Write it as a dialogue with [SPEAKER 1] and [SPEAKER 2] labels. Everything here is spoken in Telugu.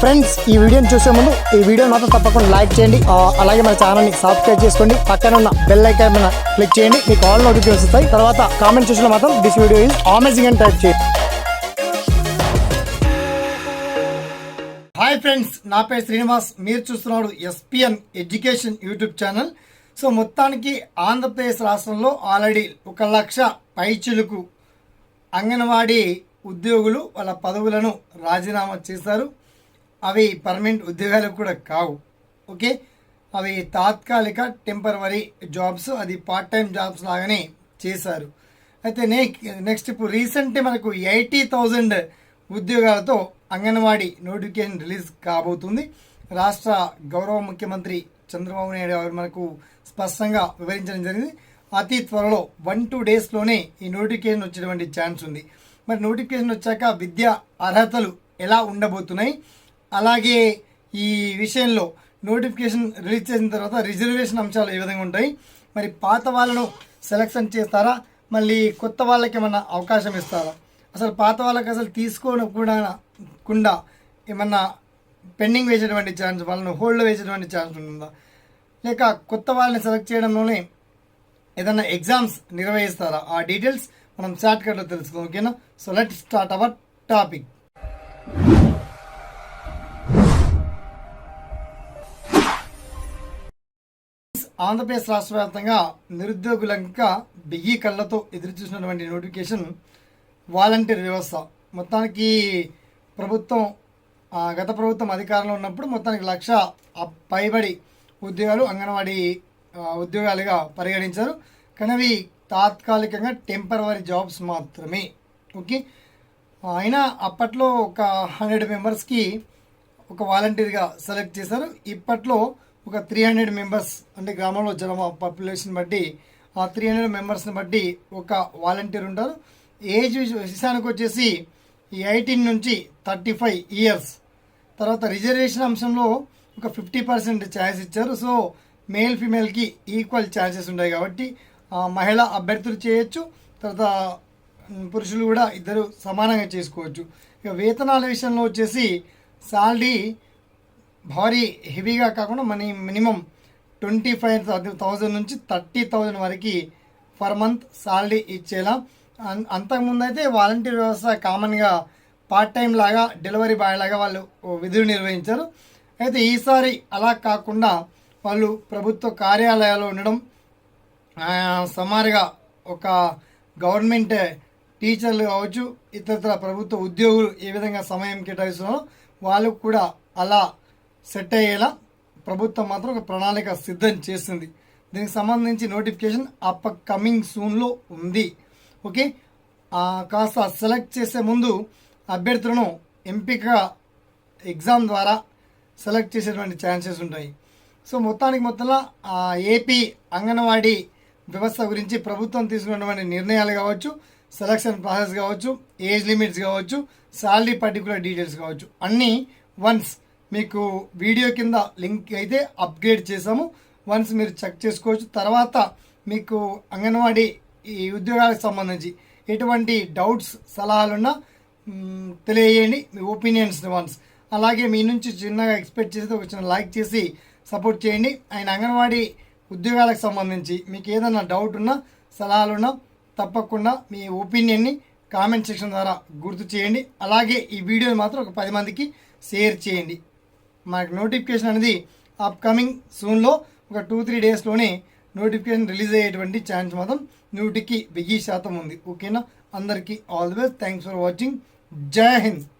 [SPEAKER 1] ఫ్రెండ్స్ ఈ వీడియోని చూసే ముందు ఈ వీడియో మాత్రం తప్పకుండా లైక్ చేయండి. అలాగే మన ఛానల్ని సబ్స్క్రైబ్ చేసుకోండి. పక్కన ఉన్న బెల్ ఐకాన్ మీద క్లిక్ చేయండి. మీకు ఆల్ నోటిఫికేషన్ వస్తాయి. తర్వాత కామెంట్ చూసిన మాత్రం దిస్ వీడియో ఈజ్ అమేజింగ్ అని టైప్ చేయండి. హాయ్ ఫ్రెండ్స్ నా పేరు శ్రీనివాస్. మీరు చూస్తున్నాడు S P N education YouTube channel so మొత్తానికి ఆంధ్రప్రదేశ్ రాష్ట్రంలో ఆల్రెడీ ఒక లక్ష పైచులకు అంగన్వాడీ ఉద్యోగులు వాళ్ళ పదవులను రాజీనామా చేశారు. అవి పర్మనెంట్ ఉద్యోగాలు కూడా కావు. ఓకే? అవి తాత్కాలిక టెంపరవరీ జాబ్స్ అది పార్ట్ టైం జాబ్స్ లాగానే చేశారు. అయితే నే నెక్స్ట్ ఇప్పుడు రీసెంట్ మనకు ఎయిటీ థౌజండ్ ఉద్యోగాలతో అంగన్వాడీ నోటిఫికేషన్ రిలీజ్ కాబోతుంది. రాష్ట్ర గౌరవ ముఖ్యమంత్రి చంద్రబాబు నాయుడు గారు మనకు స్పష్టంగా వివరించడం జరిగింది. అతి త్వరలో వన్ టూ డేస్లోనే ఈ నోటిఫికేషన్ వచ్చేటువంటి ఛాన్స్ ఉంది. మరి నోటిఫికేషన్ వచ్చాక విద్యా అర్హతలు ఎలా ఉండబోతున్నాయి? అలాగే ఈ విషయంలో నోటిఫికేషన్ రిలీజ్ చేసిన తర్వాత రిజర్వేషన్ అంశాలు ఏ విధంగా ఉంటాయి? మరి పాత వాళ్ళను సెలక్షన్ చేస్తారా? మళ్ళీ కొత్త వాళ్ళకి ఏమన్నా అవకాశం ఇస్తారా? అసలు పాత వాళ్ళకి అసలు తీసుకోకుండా కుండా ఏమన్నా పెండింగ్ వేసేటువంటి ఛాన్స్ వాళ్ళను హోల్డ్ వేసేటువంటి ఛాన్స్ ఉంటుందా? లేక కొత్త వాళ్ళని సెలెక్ట్ చేయడంలోనే ఏదైనా ఎగ్జామ్స్ నిర్వహిస్తారా? ఆ డీటెయిల్స్ మనం షార్ట్ కట్లో ఓకేనా? So let start our topic. Andhra Pradesh రాష్ట్ర వ్యాప్తంగా నిరుద్యోగులంక బియ్యి కళ్ళతో ఎదురు చూసినటువంటి నోటిఫికేషన్ వాలంటీర్ వ్యవస్థ. మొత్తానికి ప్రభుత్వం గత ప్రభుత్వం అధికారంలో ఉన్నప్పుడు మొత్తానికి లక్ష పైబడి ఉద్యోగాలు అంగన్వాడీ ఉద్యోగాలుగా పరిగణించారు. కానీ అవి తాత్కాలికంగా టెంపరవరీ జాబ్స్ మాత్రమే. ఓకే? అయినా అప్పట్లో ఒక హండ్రెడ్ మెంబర్స్కి ఒక వాలంటీర్గా సెలెక్ట్ చేశారు. ఇప్పట్లో ఒక త్రీ హండ్రెడ్ మెంబర్స్ అంటే గ్రామంలో జనాభా పాపులేషన్ బట్టి ఆ త్రీ హండ్రెడ్ మెంబర్స్ని బట్టి ఒక వాలంటీర్ ఉంటారు. ఏజ్ విషయానికి వచ్చేసి ఎయిటీన్ నుంచి థర్టీ ఫైవ్ ఇయర్స్ తర్వాత రిజర్వేషన్ అంశంలో ఒక ఫిఫ్టీ పర్సెంట్ ఛాన్స్ ఇచ్చారు. సో మేల్ ఫీమేల్కి ఈక్వల్ ఛాన్సెస్ ఉంటాయి కాబట్టి ఆ, అభ్యర్థులు చేయొచ్చు. తర్వాత పురుషులు కూడా ఇద్దరు సమానంగా చేసుకోవచ్చు. ఇక వేతనాల విషయంలో వచ్చేసి శాలరీ భారీ హెవీగా కాకుండా money minimum twenty five thousand నుంచి థర్టీ థౌజండ్ వరకు పర్ మంత్ సాలరీ ఇచ్చేలా. అన్- అంతకుముందు అయితే వాలంటీర్ వ్యవస్థ కామన్గా పార్ట్ టైం లాగా డెలివరీ బాయ్ లాగా వాళ్ళు విధులు నిర్వహించారు. అయితే ఈసారి అలా కాకుండా వాళ్ళు ప్రభుత్వ కార్యాలయాల్లో ఉండడం సుమారుగా ఒక గవర్నమెంట్ టీచర్లు కావచ్చు ఇతర ప్రభుత్వ ఉద్యోగులు ఏ విధంగా సమయం కేటాయిస్తున్నారో వాళ్ళకు కూడా అలా సెట్ అయ్యేలా ప్రభుత్వం మాత్రం ఒక ప్రణాళిక సిద్ధం చేసింది. దీనికి సంబంధించి నోటిఫికేషన్ అప్ కమింగ్ సూన్లో ఉంది. ఓకే? కాస్త సెలెక్ట్ చేసే ముందు అభ్యర్థులను ఎంపిక ఎగ్జామ్ ద్వారా సెలెక్ట్ చేసేటువంటి ఛాన్సెస్ ఉంటాయి. సో మొత్తానికి మొత్తంలో ఏపీ అంగన్వాడీ వ్యవస్థ గురించి ప్రభుత్వం తీసుకున్నటువంటి నిర్ణయాలు కావచ్చు సెలక్షన్ ప్రాసెస్ కావచ్చు ఏజ్ లిమిట్స్ కావచ్చు శాలరీ పర్టికులర్ డీటెయిల్స్ కావచ్చు. అన్నీ వన్స్ మీకు వీడియో కింద లింక్ అయితే అప్గ్రేడ్ చేసాము వన్స్ మీరు చెక్ చేసుకోవచ్చు. తర్వాత మీకు అంగన్వాడీ ఈ ఉద్యోగాలకు సంబంధించి ఎటువంటి డౌట్స్ సలహాలున్నా తెలియజేయండి. మీ ఒపీనియన్స్ వన్స్. అలాగే మీ నుంచి చిన్నగా ఎక్స్పెక్ట్ చేసి ఒక చిన్న లైక్ చేసి సపోర్ట్ చేయండి. ఆయన అంగన్వాడీ ఉద్యోగాలకు సంబంధించి మీకు ఏదైనా డౌట్ ఉన్నా సలహాలున్నా తప్పకుండా మీ ఒపీనియన్ని కామెంట్ సెక్షన్ ద్వారా గుర్తు చేయండి. అలాగే ఈ వీడియోని మాత్రం ఒక పది మందికి షేర్ చేయండి. మనకు నోటిఫికేషన్ అనేది అప్కమింగ్ సూన్లో ఒక టూ త్రీ డేస్లోనే నోటిఫికేషన్ రిలీజ్ అయ్యేటువంటి ఛాన్స్ మాత్రం నూటికి వెయ్యి శాతం ఉంది. ఓకేనా అందరికీ all the best thanks for watching జై హింద్